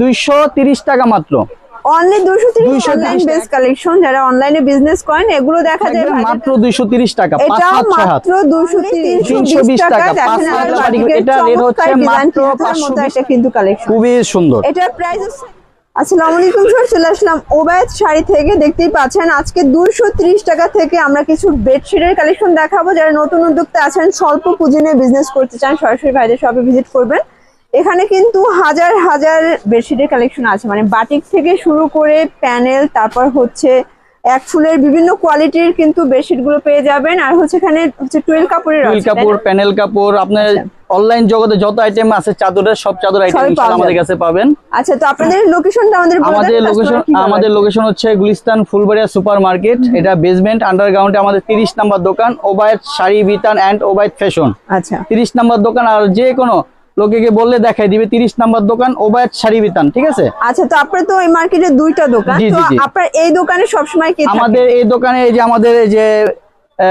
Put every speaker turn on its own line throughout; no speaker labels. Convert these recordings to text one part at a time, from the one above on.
দুইশো তিরিশ টাকা মাত্র।
অনলি
230
অনলাইন বেস কালেকশন যারা অনলাইনে বিজনেস করেন এগুলো দেখা যায়
মাত্র দুইশো তিরিশ টাকা
এটা মাত্র দুশো তিরিশ
320 টাকা, পাঁচ হাত বাড়ি, এটা rate হচ্ছে মাত্র 520
এটা কিন্তু কালেকশন
খুবই সুন্দর।
এটার প্রাইস আসসালামু আলাইকুম স্যার চলে আসলাম ওবায়দ শাড়ি থেকে দেখতেই পাচ্ছেন আজকে দুশো টাকা থেকে আমরা কিছু বেডশিটের কালেকশন দেখাবো। যারা নতুন উদ্যোক্তা আছেন স্বল্প পুঁজি নিয়ে বিজনেস করতে চান সরাসরি ভাইদের শপে ভিজিট করবেন। এখানে কিন্তু হাজার হাজার বেডশিটের কালেকশন আছে। মানে বাটিক থেকে শুরু করে প্যানেল তারপর হচ্ছে এক ফুলের বিভিন্ন কোয়ালিটির কিন্তু বেডশিটগুলো পেয়ে যাবেন। আর হচ্ছে এখানে হচ্ছে টুয়েল কাপড়ের না?
কাপড় প্যানেল কাপড় আপনার অনলাইন জগতে যত আইটেম আছে চাদরের সব চাদর আইটেম আমাদের কাছে পাবেন।
আচ্ছা তো আপনাদের লোকেশনটা আমাদের
আমাদের লোকেশন আমাদের লোকেশন হচ্ছে গুলিস্তান ফুলবাড়িয়া সুপার মার্কেট এটা বেসমেন্ট আন্ডারগ্রাউন্ডে আমাদের তিরিশ নাম্বার দোকান ওবায়দ শাড়ি বিতান অ্যান্ড ওবায়দ ফ্যাশন
আচ্ছা।
তিরিশ নাম্বার দোকান আর যে কোনো লোকেকে বললে দেখাই দিবে তিরিশ নাম্বার দোকান ওবায়দ শাড়ি বিতান ঠিক আছে
আচ্ছা তো আপনার তো এই মার্কেটে দুইটা দোকান তো। আপনার এই দোকানে সবসময় কি
আমাদের এই দোকানে এই যে আমাদের এই যে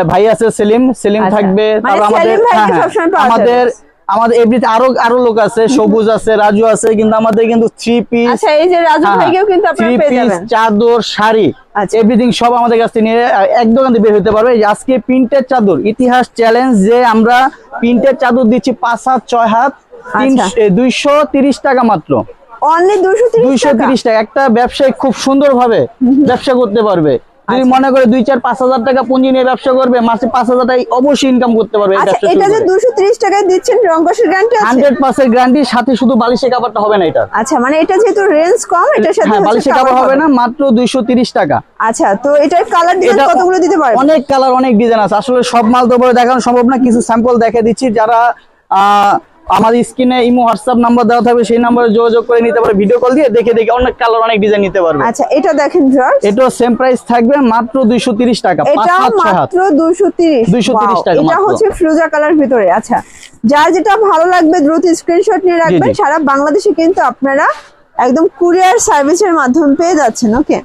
ভাই আছে সেলিম সেলিম
আচ্ছা।
থাকবে
মানে
তারপর আমাদের হ্যাঁ, হ্যাঁ, আমাদের। আমাদের এভরিথিং আরও আরও লোক আছে সবুজ আছে রাজু আছে কিন্তু আমাদের কিন্তু থ্রি পিস
আচ্ছা এই যে রাজু ভাইকেও কিন্তু আপনারা পেয়ে যাবেন
চাদর শাড়ি
আচ্ছা।
এভরিথিং সব আমাদের কাছ নিয়ে এক দোকান বের হতে পারবে আজকে প্রিন্টের চাদর ইতিহাস চ্যালেঞ্জ যে আমরা প্রিন্টের চাদর দিচ্ছি পাঁচ হাত ছয় হাত
আচ্ছা।
দুইশো তিরিশ টাকা মাত্র।
অনলি
দুইশো তিরিশ টাকা? একটা ব্যবসায়ী খুব সুন্দর ভাবে ব্যবসা করতে পারবে। যদি
আচ্ছা।
মনে করে দুই চার পাঁচ হাজার টাকা পুঁজি নিয়ে ব্যবসা করবে মাসে পাঁচ হাজার টাকা অবশ্যই ইনকাম করতে পারবে
আচ্ছা
ব্যবসা
এটা যে দুশো তিরিশ টাকায় দিচ্ছেন রঙ্কসের গ্যারান্টি
হান্ড্রেড পার্সেন্ট গ্যারান্টির সাথে শুধু বালিশের কাপড়টা হবে না এটা।
আচ্ছা মানে এটা যেহেতু রেঞ্জ কম এটার সাথে
হ্যাঁ
হচ্ছে
বালিশের কাপড় হবে না মাত্র দুইশো তিরিশ টাকা।
আচ্ছা তো এটার কালার ডিজাইন কতগুলো দিতে পারবেন
অনেক কালার অনেক ডিজাইন আছে। আসলে সব মাল তো বলে দেখানো সম্ভব না কিছু স্যাম্পল দেখে দিচ্ছি। যারা আহ, আমাদের স্ক্রিনে ইমো হোয়াটসঅ্যাপ নাম্বার দেওয়া থাকবে সেই নাম্বারে যোগাযোগ করে নিতে পারবে ভিডিও কল দিয়ে দেখে দেখে অনেক কালার অনেক ডিজাইন নিতে পারবে।
আচ্ছা এটা দেখেন ভিউয়ার্স।
এটাও সেম প্রাইস থাকবে মাত্র দুইশো তিরিশ টাকা পাঁচ
এটা মাত্র দুশো তিরিশ।
230 টাকা
এটা হচ্ছে ফিরোজা কালার ভিতরে আচ্ছা। যার যেটা ভালো লাগবে দ্রুত স্ক্রিনশট নিয়ে রাখবেন সারা বাংলাদেশে কিন্তু আপনারা একদম কুরিয়ার সার্ভিসের মাধ্যমে পেয়ে যাচ্ছেন ওকে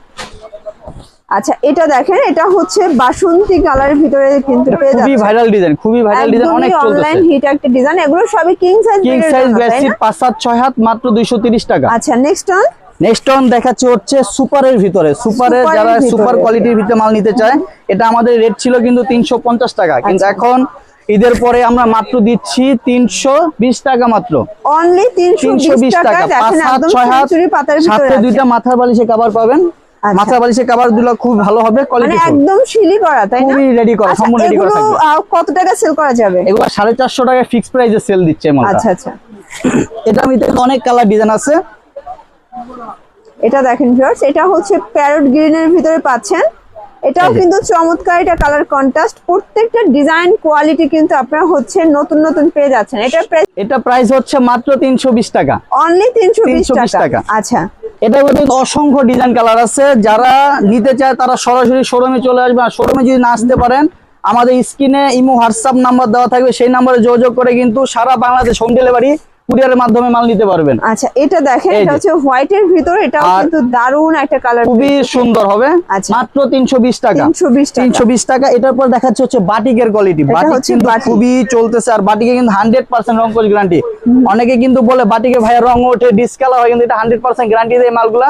আচ্ছা এটা দেখেন এটা হচ্ছে বাসন্তী কালার ভিতরে কিন্তু পেয়ে
খুবই ভাইরাল ডিজাইন খুবই ভাইরাল ডিজাইন অনেক চলতেছে।
অনলাইন হিট একটা ডিজাইন এগুলো সবই king size
king size bedsheet পাঁচ সাত ছয় হাত মাত্র দুইশো তিরিশ টাকা।
আচ্ছা নেক্সট অন
নেক্সট অন দেখাচ্ছে হচ্ছে সুপারের ভিতরে। সুপারের যারা সুপার কোয়ালিটির ভিতরে মাল নিতে চায় এটা আমাদের রেট ছিল কিন্তু তিনশো পঞ্চাশ টাকা। কিন্তু
আচ্ছা।
এখন ঈদের পরে আমরা মাত্র দিচ্ছি তিনশো বিশ টাকা মাত্র।
অনলি তিনশো
বিশ টাকা। পাঁচ হাত ছয় হাত সাথে দুইটা মাথার বালিশে কাবার পাবেন।
আচ্ছা।
মাথার বালিশে কাবারগুলো খুব ভালো হবে
মানে
কোয়ালিটি
একদম শিলি করা তাই না?
খুবই ready করা,
আচ্ছা,
সম্পূর্ণ ready করা
কত টাকা সেল করা যাবে?
এগুলো সাড়ে চারশো টাকা ফিক্স প্রাইসে সেল দিচ্ছে মালটা।
আচ্ছা আচ্ছা।
এটা অনেক কালার ডিজাইন আছে।
এটা দেখেন ভিউয়ার্স এটা হচ্ছে প্যারট গ্রিনের ভিতরে পাচ্ছেন। এটাও কিন্তু চমৎকার এটা কালার কন্ট্রাস্ট প্রত্যেকটা ডিজাইন কোয়ালিটি কিন্তু আপনারা হচ্ছে নতুন নতুন পেয়ে যাচ্ছেন। এটা
এটা প্রাইস হচ্ছে মাত্র তিনশো বিশ টাকা।
অনলি তিনশো বিশ
320
টাকা
টাকা।
আচ্ছা।
মধ্যে অসংখ্য ডিজাইন কালার আছে। যারা নিতে চায় তারা সরাসরি শোরুমে চলে আসবে। আর শোরুমে যদি না আসতে পারেন, আমাদের স্ক্রিনে ইমো, হোয়াটসঅ্যাপ নাম্বার দেওয়া থাকবে। সেই নাম্বারে যোগাযোগ করে কিন্তু সারা বাংলাদেশ হোম ডেলিভারি কুরিয়ারের মাধ্যমে মাল নিতে পারবেন।
আচ্ছা এটা দেখেন এটা। হচ্ছে হোয়াইটের ভিতরে এটাও কিন্তু দারুণ একটা কালার
খুবই সুন্দর হবে।
আচ্ছা।
মাত্র তিনশো বিশ টাকা।
320 টাকা।
তিনশো বিশ টাকা এটার পর দেখাচ্ছে হচ্ছে বাটিকের কোয়ালিটি বাটিক কিন্তু খুবই চলতেছে আর বাটিকে কিন্তু হান্ড্রেড পার্সেন্ট রং কোচ গ্যারান্টি অনেকে কিন্তু বলে বাটিকে ভাইয়ের রং ওঠে ডিসকালার হয় কিন্তু এটা হান্ড্রেড পার্সেন্ট গ্যারান্টি দেয় মালগুলা।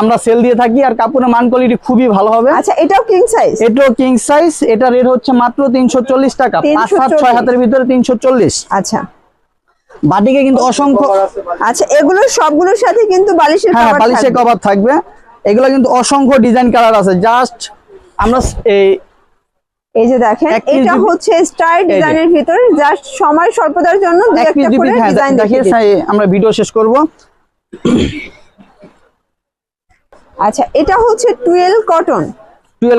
আমরা সেল দিয়ে থাকি আর কাপড়ের মান কোয়ালিটি খুবই ভালো হবে।
আচ্ছা এটাও কিং সাইজ
এটাও কিং সাইজ এটা রেট হচ্ছে মাত্র তিনশো চল্লিশ টাকা। পাঁচ হাত
340
ছয় হাতের ভিতরে তিনশো চল্লিশ।
আচ্ছা।
বাটিকে কিন্তু অসংখ্য
আচ্ছা এগুলো সবগুলোর সাথে কিন্তু বালিশের
হ্যাঁ
cover
বালিশের। কভার থাকবে। এগুলো কিন্তু অসংখ্য ডিজাইন কালার আছে। জাস্ট আমরা এই
এই যে দেখেন এটা হচ্ছে স্টার ডিজাইনের ভিতর। জাস্ট সময় স্বল্পতার জন্য দুই একটা করে
হ্যাঁ
ডিজাইন
দেখিয়ে
দেখিয়ে
আমরা ভিডিও শেষ করব।
আচ্ছা এটা হচ্ছে টুয়েলভ কটন।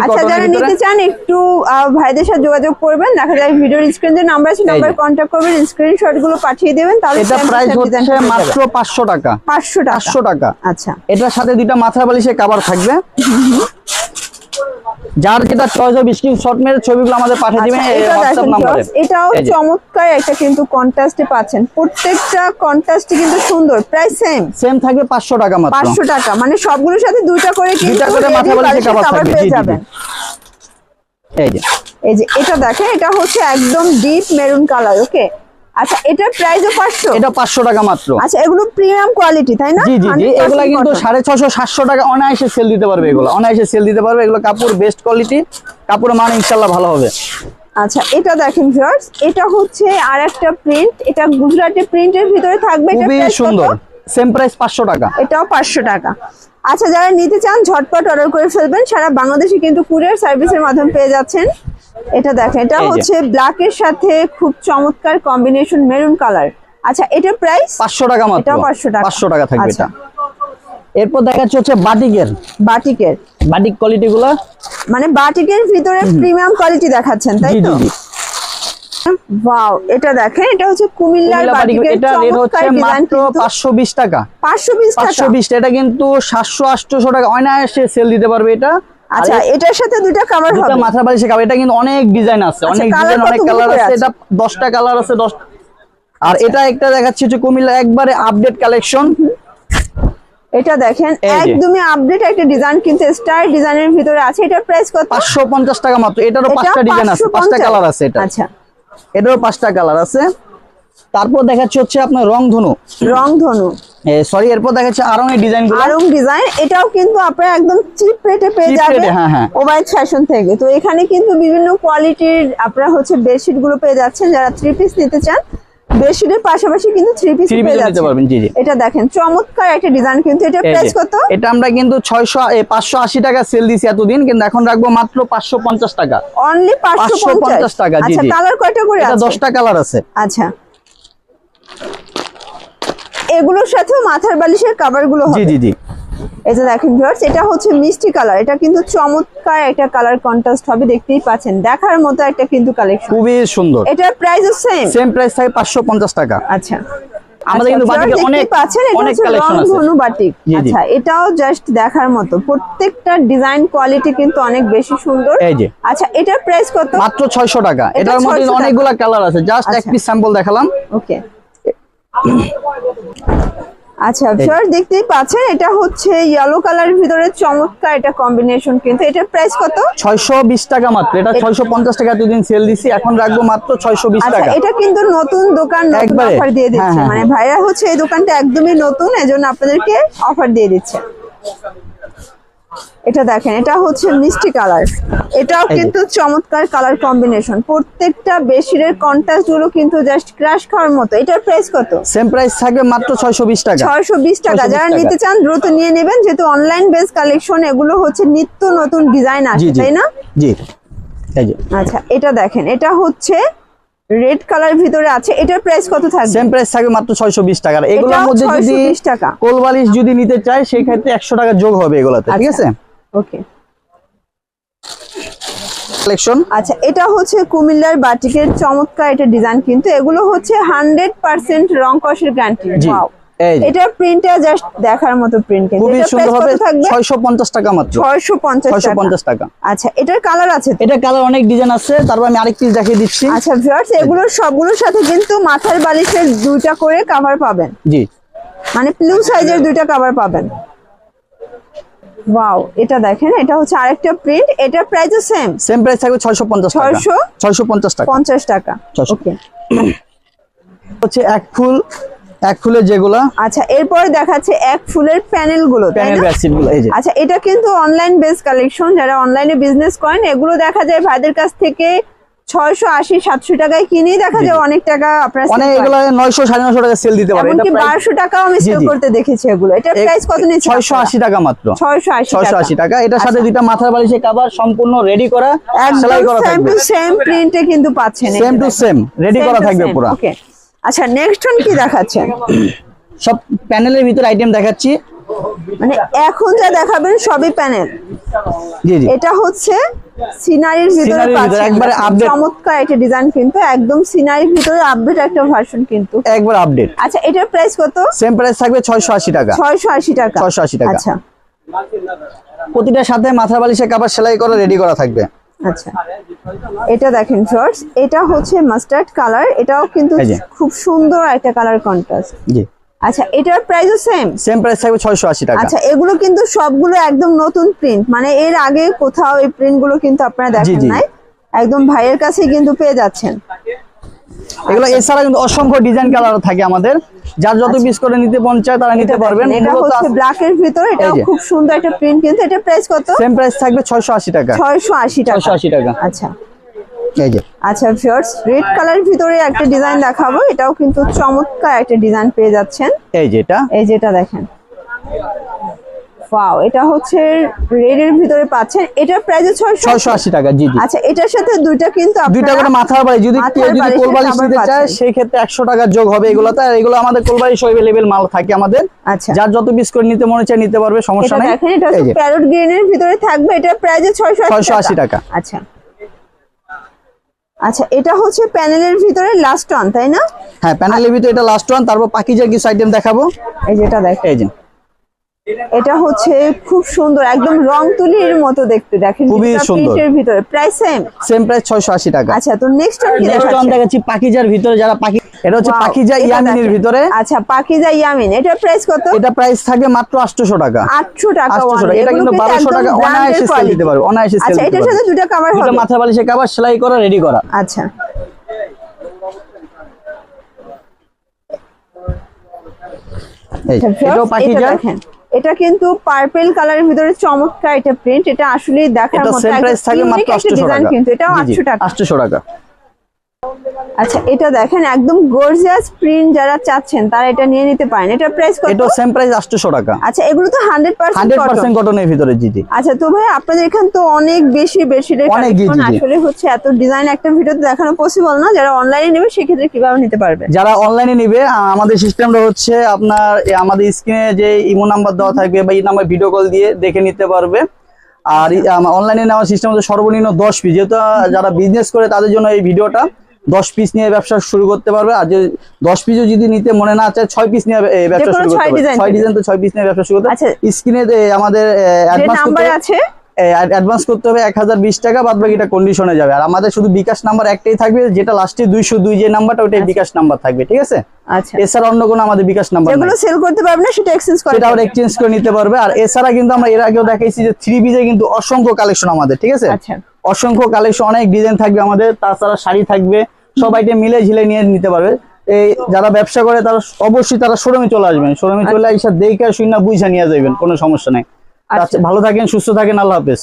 আচ্ছা যারা নিতে চান একটু ভাইদের সাথে যোগাযোগ করবেন। দেখা যায় ভিডিওর স্ক্রিন যে নাম্বার আছে নাম্বার কন্ট্যাক্ট করবেন স্ক্রিনশটগুলো পাঠিয়ে দেবেন তাহলে
এটা প্রাইস হচ্ছে মাত্র পাঁচশো টাকা।
পাঁচশো টাকা। আচ্ছা।
এটার সাথে দুইটা মাথার বালিশে কাবার থাকবে। যার যেটা চয়েস হবে স্ক্রিন শট মেরে ছবিগুলো আমাদের পাঠিয়ে দিবেন
আচ্ছা,
হোয়াটসঅ্যাপ
দেখেন
নাম্বারে
এটাও চমৎকার একটা কিন্তু কন্ট্রাস্টে পাচ্ছেন। প্রত্যেকটা কন্ট্রাস্টে কিন্তু সুন্দর প্রায় সেম
সেম থাকবে পাঁচশো টাকা মাত্র।
পাঁচশো টাকা মানে সবগুলোর সাথে দুইটা করে কিন্তু
দুইটা করে মাথা cover
cover
থাকবে,
পেয়ে
জি, জি, এই যে।
এই যে এটা দেখেন এটা হচ্ছে একদম ডিপ মেরুন কালার ওকে আচ্ছা এটার প্রাইসও পাঁচশো?
এটা পাঁচশো টাকা মাত্র।
আচ্ছা এগুলো প্রিমিয়াম কোয়ালিটি তাই না?
জি জি জি
100%
এগুলা কিন্তু
cotton।
সাড়ে ছশো সাতশো টাকা অনায়াসে সেল দিতে পারবে এগুলো। অনায়াসে সেল দিতে পারবে। এগুলো কাপড় বেস্ট কোয়ালিটি কাপড়ের মান ইনশাল্লাহ ভালো হবে।
আচ্ছা এটা দেখেন ভিউয়ার্স এটা হচ্ছে আর একটা প্রিন্ট এটা গুজরাটি প্রিন্টের ভিতরে থাকবে এটার
খুবই সুন্দর। সেম প্রাইস পাঁচশো টাকা।
এটাও পাঁচশো টাকা। আচ্ছা যারা নিতে চান ঝটপট অর্ডার করে ফেলবেন। সারা বাংলাদেশে কিন্তু কুরিয়ার সার্ভিসের মাধ্যমে পেয়ে যাচ্ছেন। এটা দেখেন এটা হচ্ছে ব্ল্যাক এর সাথে খুব চমৎকার কম্বিনেশন মেরুন কালার আচ্ছা এটার প্রাইস
পাঁচশো টাকা মাত্র।
এটাও 500 টাকা।
পাঁচশো টাকা থাকবে
আচ্ছা।
এটা। এরপর দেখাচ্ছে হচ্ছে বাটিকের
বাটিকের
বাটিক কোয়ালিটি গুলা
মানে বাটিকের ভিতরে প্রিমিয়াম কোয়ালিটি দেখাচ্ছেন তাই তো? ওয়াও এটা দেখেন এটা হচ্ছে কুমিল্লার
কুমিল্লা
বাটিকের
এটা রেট হচ্ছে মাত্র পাঁচশো বিশ টাকা।
পাঁচশো বিশ
পাঁচশো
টাকা
বিশ এটা কিন্তু সাতশো আটশোশো টাকা অনায়াসে সেল দিতে পারবে এটা।
আচ্ছা এটার সাথে দুইটা কাভার
দুটা
হবে।
মাথা বালিশে কাপড় এটা কিন্তু অনেক ডিজাইন আছে
আচ্ছা,
অনেক ডিজাইন অনেক কালার আছে? এটা দশটা কালার আছে দশ আর এটা একটা দেখাচ্ছি হচ্ছে কুমিল্লা একবারে আপডেট কালেকশন
এটা দেখেন
যে।
একদমই আপডেট একটা ডিজাইন কিন্তু স্টার ডিজাইনের ভিতরে আছে। এটার প্রাইস কত?
পাঁচশো পঞ্চাশ টাকা মাত্র এটারও
এটা
পাঁচটা ডিজাইন আছে পাঁচটা কালার আছে এটা।
আচ্ছা।
এটারও পাঁচটা কালার আছে। তারপর দেখাচ্ছি হচ্ছে আপনার রং ধনু
রং ধনু
সরি এরপর দেখাচ্ছে আরং এর ডিজাইনগুলো
আরং ডিজাইন এটাও কিন্তু আপনারা একদম চিপ রেটে পেয়ে যাবেন
হ্যাঁ, হ্যাঁ।
ওবাইদ ফ্যাশন থেকে। তো এখানে কিন্তু বিভিন্ন কোয়ালিটির আপনারা হচ্ছে বেডশিটগুলো পেয়ে যাচ্ছেন। যারা থ্রি পিস নিতে চান বেডশিটের পাশাপাশি কিন্তু থ্রি পিস
নিতে পারবেন জি জি।
এটা দেখেন চমৎকার একটা ডিজাইন কিন্তু
এটা
প্রাইস কত?
এটা আমরা কিন্তু ছয়শো পাঁচশো আশি টাকা সেল দিছি এতদিন কিন্তু এখন রাখব মাত্র পাঁচশো পঞ্চাশ টাকা।
অনলি পাঁচশো
550
পঞ্চাশ
টাকা, জি,
আচ্ছা কালার কয়টা করে
এটা
আছে?
দশটা কালার আছে।
আচ্ছা। এগুলোর সাথেও মাথার বালিশের কভারগুলো
জি
হবে।
জি জি।
এই যে দেখেন ভিউয়ার্স এটা হচ্ছে মিষ্টি কালার এটা কিন্তু চমৎকার একটা কালার কন্ট্রাস্ট হবে দেখতেই পাচ্ছেন। দেখার মতো একটা কিন্তু কালেকশন
খুবই সুন্দর।
এটার প্রাইসও সেম
সেম প্রাইস থাকে পাঁচশো পঞ্চাশ টাকা।
আচ্ছা।
আমাদের কিন্তু
আচ্ছা,
বাটিকে অনেক
পাচ্ছেন
অনেক কালেকশন আছে।
রংধনু বাটিক। আচ্ছা এটাও জাস্ট দেখার মতো। প্রত্যেকটা ডিজাইন কোয়ালিটি কিন্তু অনেক বেশি সুন্দর।
এই যে।
আচ্ছা এটার প্রাইস কত?
মাত্র ছয়শো টাকা। এটার মধ্যে
600
অনেকগুলা কালার আছে। জাস্ট এক
আচ্ছা।
পিস স্যাম্পল দেখালাম।
ওকে আচ্ছা ভিউয়ার দেখতেই পাচ্ছেন এটা হচ্ছে ইয়েলো কালারের ভিতরে চমৎকার এটা কম্বিনেশন কিন্তু। এটার প্রাইস কত?
ছয়শো বিশ টাকা মাত্র। এটা ছয়শো পঞ্চাশ টাকা এতদিন সেল দিছি এখন রাখব মাত্র ছয়শো বিশ
আচ্ছা
টাকা।
এটা কিন্তু নতুন দোকান নতুন অফার দিয়ে
হ্যাঁ,
দিচ্ছে।
হ্যাঁ,
মানে
ভাইয়া
ভাইরা হচ্ছে এই দোকানটা একদমই নতুন এজন্য আপনাদেরকে অফার দিয়ে দিচ্ছে। এটা দেখেন এটা হচ্ছে মিষ্টি কালার। এটাও কিন্তু চমৎকার কালার কম্বিনেশন। প্রত্যেকটা বেশিরের কন্ট্রাস্টগুলো কিন্তু জাস্ট ক্রাশ খাওয়ার মতো। এটার প্রাইস কত?
সেম প্রাইস থাকবে মাত্র ছয়শো বিশ টাকা।
ছয়শো বিশ টাকা। যারা নিতে চান দ্রুত নিয়ে নেবেন। যেহেতু অনলাইন বেস কালেকশন এগুলো হচ্ছে নিত্য নতুন ডিজাইন আসে তাই না?
জি।
আচ্ছা এটা দেখেন। এটা হচ্ছে রেড কালার ভিতরে আছে এটার প্রাইস কত থাকবে?
সেম প্রাইস থাকবে মাত্র ছয়শো বিশ টাকা আর এগুলোর মধ্যে যদি
620 টাকা।
কোলবালিশ যদি নিতে চাই সেই ক্ষেত্রে একশো টাকা যোগ হবে এগুলাতে ঠিক
আচ্ছা।
আছে?
ওকে
কালেকশন
আচ্ছা এটা হচ্ছে কুমিল্লার বাটিকের চমৎকার এটা ডিজাইন কিন্তু এগুলো হচ্ছে হান্ড্রেড পার্সেন্ট রং কষের গ্যারান্টি
জি
এটার প্রিন্টটা জাস্ট দেখার মতো প্রিন্ট কিন্তু।
খুবই সুন্দর হবে
কত থাকবে?
ছয়শো পঞ্চাশ টাকা মাত্র।
ছয়শো পঞ্চাশ
ছয়শো
টাকা। আচ্ছা এটার কালার আছে?
এটা কালার অনেক ডিজাইন আছে তারপর আমি আরেক পিস দেখিয়ে দিচ্ছি।
আচ্ছা ভিউয়ার্স এগুলোর সবগুলোর সাথে কিন্তু মাথার বালিশের দুইটা করে কভার পাবেন।
জি।
মানে প্লু সাইজের দুইটা কভার পাবেন। ওয়াও এটা দেখেন এটা হচ্ছে আরেকটা প্রিন্ট এটার প্রাইসও সেম
সেম প্রাইস থাকবে ছয়শো পঞ্চাশ টাকা।
600?
ছয়শো পঞ্চাশ টাকা
পঞ্চাশ টাকা।
600
ওকে
হচ্ছে এক ফুল এক ফুলের যেগুলা।
আচ্ছা এরপরে দেখাচ্ছে এক ফুলের প্যানেলগুলো
প্যানেল
না
এই যে।
আচ্ছা এটা কিন্তু অনলাইন বেস কালেকশন যারা অনলাইনে বিজনেস করেন এগুলো দেখা যায় ভাইদের কাছ থেকে ছয়শো আশি সাতশো টাকায় কিনেই দেখা যায় অনেক টাকা আপনার
অনেক এগুলো নয়শো সাড়ে নয়শো টাকা সেল দিতে পারে।
এমনকি বারোশো টাকাও আমি সেল করতে দেখেছি এগুলো। এটার প্রাইস কত নিচ্ছে
ছয়শো আশি টাকা মাত্র।
ছয়শো আশি
ছয়শো আশি টাকা। এটার সাথে দুইটা মাথার বালিশে কাবার সম্পূর্ণ রেডি করা সেলাই করা
সেম
থাকবে
সেম প্রিন্টে কিন্তু পাচ্ছেন
সেম টু সেম রেডি করা থাকবে পুরো।
ওকে আচ্ছা নেক্সট ওয়ান কি দেখাচ্ছেন
সব প্যানেলের ভিতর আইটেম দেখাচ্ছি।
মানে এখন যা দেখাবেন সবই প্যানেল।
জি জি।
এটা হচ্ছে সিনারির ভিতরে পাচ্ছেন।
একবারে update।
চমৎকার একটা ডিজাইন কিন্তু একদম সিনারির ভিতরে আপডেট একটা ভার্সন কিন্তু।
একবার আপডেট
আচ্ছা এটার প্রাইস কত?
সেম প্রাইস থাকবে ছয়শো আশি টাকা।
ছয়শো আশি টাকা।
680 টাকা।
আচ্ছা।
প্রতিটার সাথে মাথার বালিশে কাবার সেলাই করা রেডি করা থাকবে।
আচ্ছা। এটা দেখেন শর্টস এটা হচ্ছে মাস্টার্ড কালার এটাও কিন্তু খুব সুন্দর একটা কালার কন্ট্রাস্ট
জি।
আচ্ছা এটার প্রাইসও সেম
সেম প্রাইস থাকবে ছয়শো আশি টাকা।
আচ্ছা এগুলো কিন্তু সবগুলো একদম নতুন প্রিন্ট মানে এর আগে কোথাও এই প্রিন্টগুলো কিন্তু আপনারা দেখেন নাই। একদম ভাইয়ের কাছে কিন্তু পেয়ে যাচ্ছেন।
এগুলো এছাড়া কিন্তু অসংখ্য ডিজাইন কালার থাকে আমাদের। যার যত পিস করে নিতে মন চায় তারা নিতে পারবেন।
এটা হচ্ছে ব্ল্যাক এর ভিতরে এটা খুব সুন্দর একটা প্রিন্ট কিন্তু। এটা প্রাইস কত?
সেম প্রাইস থাকবে ছয়শো আশি টাকা।
ছয়শো আশি টাকা।
ছয়শো আশি টাকা।
আচ্ছা।
এই যে।
আচ্ছা ভিউয়ার্স রেড কালারের ভিতরে একটা ডিজাইন দেখাবো। এটাও কিন্তু চমৎকার একটা ডিজাইন পেয়ে যাচ্ছেন।
এই যে এটা।
এই যেটা দেখেন। ওয়াও এটা হচ্ছে রেড এর ভিতরে পাচ্ছেন। এটার প্রাইস ছয়শো
ছয়শো আশি টাকা জি জি।
আচ্ছা এটার সাথে দুইটা কিন্তু
দুইটা করে মাথার বাড়ি যদি কেউ যদি কোলবালিশ নিতে চায় সেই ক্ষেত্রে একশো টাকা যোগ হবে এগুলোতে আর এগুলো আমাদের কোলবালিশ লেভেল মাল থাকে আমাদের।
আচ্ছা।
যার যত পিস করে নিতে মনে চায় নিতে পারবে সমস্যা
এটা
নাই।
দেখেন এটা হচ্ছে প্যারট গ্রিনের ভিতরে থাকবে এটা প্রাইস ছয়শো
680 টাকা।
আচ্ছা। আচ্ছা এটা হচ্ছে প্যানেলের ভিতরে লাস্ট ওয়ান তাই না?
হ্যাঁ প্যানেলের ভিতরে এটা লাস্ট ওয়ান তারপর পাকিজার কিছু আইটেম দেখাবো।
এই যেটা দেখেন।
এই যে।
এটা হচ্ছে খুব সুন্দর একদম রং তুলির মতো দেখতে দেখেন
খুবই সুন্দর।
প্রিন্টের ভিতরে প্রাইস সেম
সেম প্রাইস ছয়শো আশি টাকা।
আচ্ছা তো নেক্সট টাইম কি
নেক্সট ওয়ান দেখাচ্ছি পাকিজার ভিতরে যারা পাকি এটা হচ্ছে পাকিজা
এটা
ইয়ামিনের ভিতরে।
আচ্ছা পাকিজা ইয়ামিন এটার প্রাইস কত?
এটা প্রাইস থাকে মাত্র আটশোশো টাকা।
আটশো টাকা
আটশোশো
only।
টাকা এটা কিন্তু বারোশো
একদম
টাকা
branded
অনায়াসে সেল। দিতে পারবে অনায়াসে সেল
আচ্ছা এটার সাথে দুটো কাভার
দুটো
হবে।
মাথা বালিশে কাবার সেলাই করা রেডি করা।
আচ্ছা।
এই
আচ্ছা,
এটাও
এটা
পাকিজা।
দেখেন। এটা কিন্তু পার্পল কালারের ভিতরে চমৎকার এটা প্রিন্ট এটা আসলে দেখার মতো
আটশোশো
ডিজাইন
টাকা।
কিন্তু এটাও আটশো টাকা।
আটশোশো টাকা।
আচ্ছা এটা দেখেন একদম গর্জিয়াস প্রিন্ট যারা চাচ্ছেন তারা এটা নিয়ে নিতে পারেন। এটা প্রাইস কত?
এটাও সেম প্রাইস আটশোশো টাকা।
আচ্ছা এগুলো তো হান্ড্রেড পার্সেন্ট
হান্ড্রেড পার্সেন্ট কটনের ভিতরে জি জি
আচ্ছা তো ভাই আপনাদের এখানে তো অনেক বেশি কালেকশন
জি, জি।
আসলে হচ্ছে এত ডিজাইন একটা ভিডিওতে দেখানো পসিবল না। যারা অনলাইনে নেবে সেক্ষেত্রে কীভাবে নিতে পারবে?
যারা অনলাইনে নেবে আমাদের সিস্টেমটা হচ্ছে আপনার আমাদের স্ক্রিনে যে ইমো নাম্বার দেওয়া থাকবে বা এই নাম্বার ভিডিও কল দিয়ে দেখে নিতে পারবে। আর অনলাইনে নেওয়ার সিস্টেম হচ্ছে সর্বনিম্ন দশ পিস যেহেতু যারা বিজনেস করে তাদের জন্য এই ভিডিওটা দশ পিস নিয়ে ব্যবসা শুরু করতে পারবে। আর যে দশ পিসও যদি নিতে মনে না চায় ছয় পিস নিয়ে ব্যবসা শুরু করতে
ছয়
পারবে। ছয় ডিজাইন তো ছয় পিস নিয়ে ব্যবসা শুরু করতে
আচ্ছা।
স্ক্রিনে আমাদের
আছে?
অ্যাডভান্স করতে হবে এক হাজার বিশ টাকা বাদ বাকিটা কন্ডিশনে যাবে। আর আমাদের শুধু বিকাশ নাম্বার একটাই থাকবে যেটা লাস্টে দুইশো দুই যে নাম্বারটা ওটাই বিকাশ নাম্বার থাকবে ঠিক আছে?
আচ্ছা।
এছাড়া অন্য কোনো আমাদের বিকাশ নাম্বার
যেগুলো সেল করতে পারবে না সেটা এক্সচেঞ্জ করে
সেটা এক্সচেঞ্জ করে নিতে পারবে। আর এছাড়া কিন্তু আমরা এর আগেও দেখাইছি যে থ্রি পিসে কিন্তু অসংখ্য কালেকশন আমাদের ঠিক আছে?
আচ্ছা।
অসংখ্য কালেকশন অনেক ডিজাইন থাকবে আমাদের। তাছাড়া শাড়ি থাকবে সবাইকে মিলে ঝিলে নিয়ে নিতে পারবে। এই যারা ব্যবসা করে তারা অবশ্যই তারা শোরুমে চলে আসবেন। শোরুমে চলে এসে দেখে শুনে বুঝে নিয়ে যাবেন কোনো সমস্যা নেই।
আচ্ছা।
ভালো থাকেন সুস্থ থাকেন আল্লাহ হাফেজ।